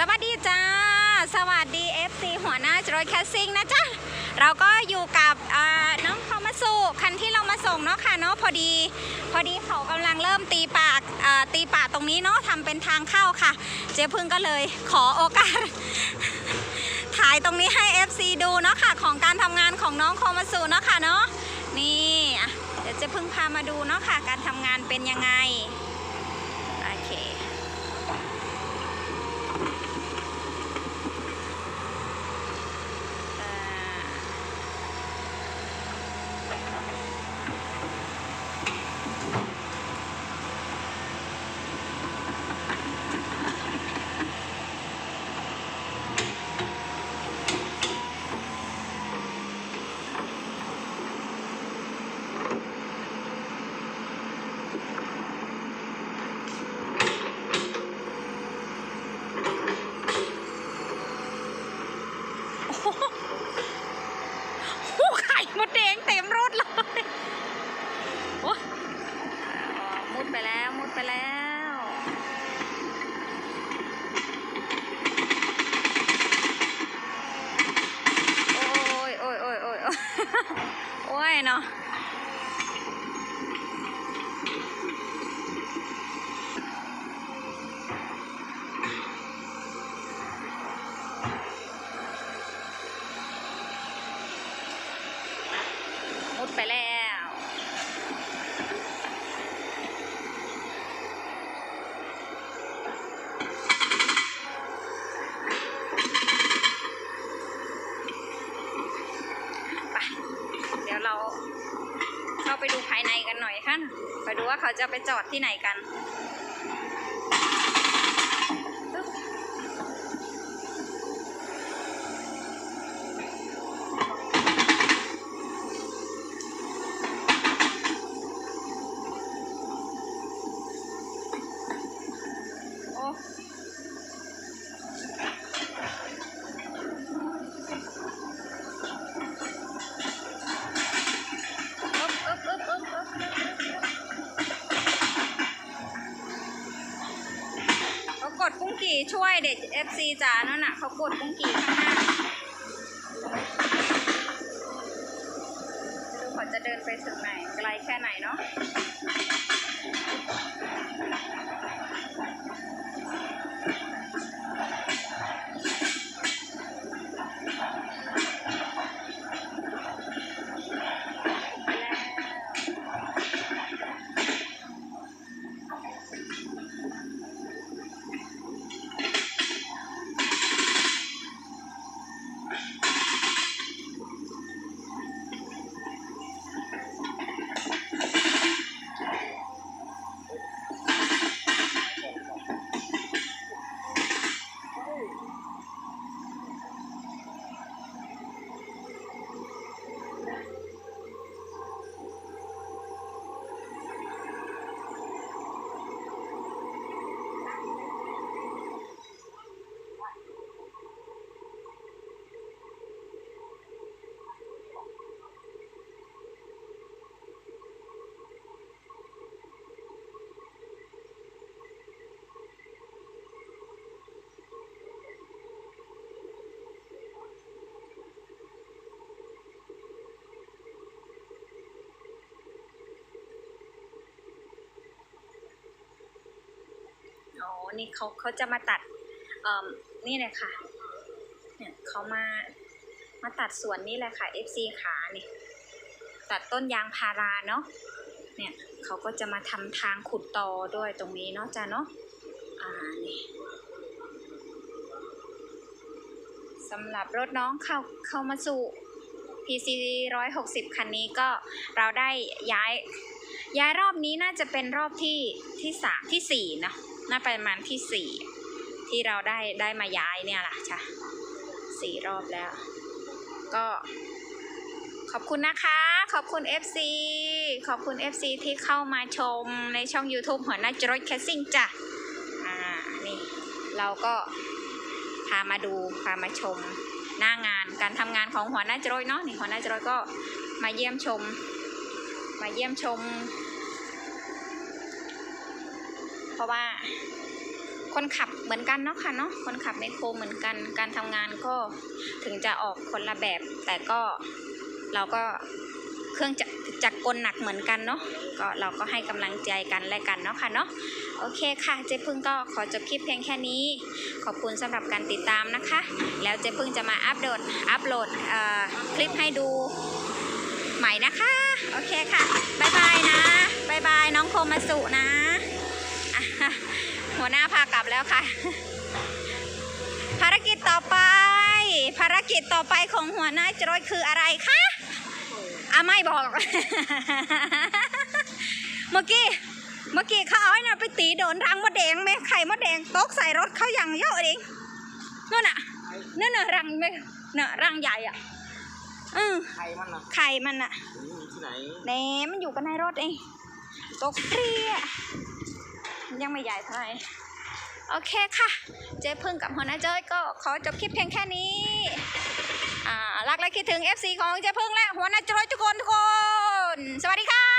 สวัสดีจ้า สวัสดี FC หัวหน้าจรอยแคสซิ่งนะจ๊ะ เราก็อยู่กับน้องเขามาสู่คันที่เรามาส่งเนาะค่ะเนาะพอดี พอดีเขากำลังเริ่มตีปากตีปากตรงนี้เนาะทำเป็นทางเข้าค่ะ เจ๊พึ่งก็เลยขอโอกาสถ่ายตรงนี้ให้ FC ดูเนาะค่ะของการทำงานของน้องโคมาสุเนาะค่ะเนาะนี่เดี๋ยวเจะพึ่งพามาดูเนาะค่ะการทำงานเป็นยังไง โอเค อ่าโอ้ไข่มดแดงเต็มรถเลยโอ้มุดไปแล้ว มุด ไปแล้วโอ้ยโอ้ยโอ้ยโอ้ยโอ้ยโอ้ยเนาะ ว่าเขาจะไปจอดที่ไหนกัน ช่วยเด็ก FC จ๋านั่นน่ะเขากดกุ้งกีข้างหน้าดูขอจะเดินไปถึงไหนไกลแค่ไหนเนาะ นี่เขาเขาจะมาตัดเอ่อนี่เลยค่ะเนี่ยเขามามาตัดสวนนี่แหละค่ะ FC ขาเนี่ยตัดต้นยางพาราเนาะเนี่ยเขาก็จะมาทำทางขุดตอด้วยตรงนี้เนาะจ้าเนาะอ่านี่สำหรับรถน้องเข้าเข้ามาสู่ PC 160 คันนี้ก็เราได้ย้ายย้ายรอบนี้น่าจะเป็นรอบที่ที่สามที่สี่เนอะ น่าประมาณที่สี่ที่เราได้ได้มาย้ายเนี่ยแหละจ้ะสี่รอบแล้ว ก็ขอบคุณนะคะ ขอบคุณ FC ขอบคุณ FC ที่เข้ามาชมในช่อง YouTube หัวหน้าจรดแคสซิ่งจ้ะ อ่า นี่ เราก็พามาดู พามาชมหน้างานการทำงานของหัวหน้าจรดเนาะ นี่หัวหน้าจรดก็มาเยี่ยมชม มาเยี่ยมชม เพราะว่าคนขับเหมือนกันเนาะค่ะเนาะคนขับไมโครเหมือนกัน การทำงานก็ถึงจะออกคนละแบบ แต่ก็เราก็เครื่องจักรจักรกลหนักเหมือนกันเนาะก็เราก็ให้กำลังใจกันและกันเนาะค่ะเนาะโอเคค่ะเจ๊พึ่งก็ขอจบคลิปเพียงแค่นี้ ขอบคุณสำหรับการติดตามนะคะ แล้วเจ๊พึ่งจะมาอัปโหลดอัปโหลดคลิปให้ดูใหม่นะคะ โอเคค่ะบายบายนะบายบายน้องโคมาสุนะ หัวหน้าพากลับแล้วค่ะ ภารกิจต่อไป ภารกิจต่อไปของหัวหน้าจรวดคืออะไรคะอะไม่บอก เมื่อกี้ เมื่อกี้เขาเอาไอ้น่ะไปตีโดนรังมดแดงไหมไข่มดแดงตกใส่รถเขาอย่างเยอะเองนั่นน่ะนั่นน่ะรังไหมน่ะรังใหญ่อะอือใครมันนะไข่มันอะอยู่ที่ไหนแหนมันอยู่กันในรถเองตกเปรี้ยมัน ยังไม่ใหญ่เท่าไหร่โอเคค่ะ เจ๊พึ่งกับหัวหน้าเจ้ยก็ขอจบคลิปเพียงแค่นี้อ่ารักและคิดถึง FC ของเจ๊พึ่งและหัวหน้าเจ้ยทุกคนทุกคน สวัสดีค่ะ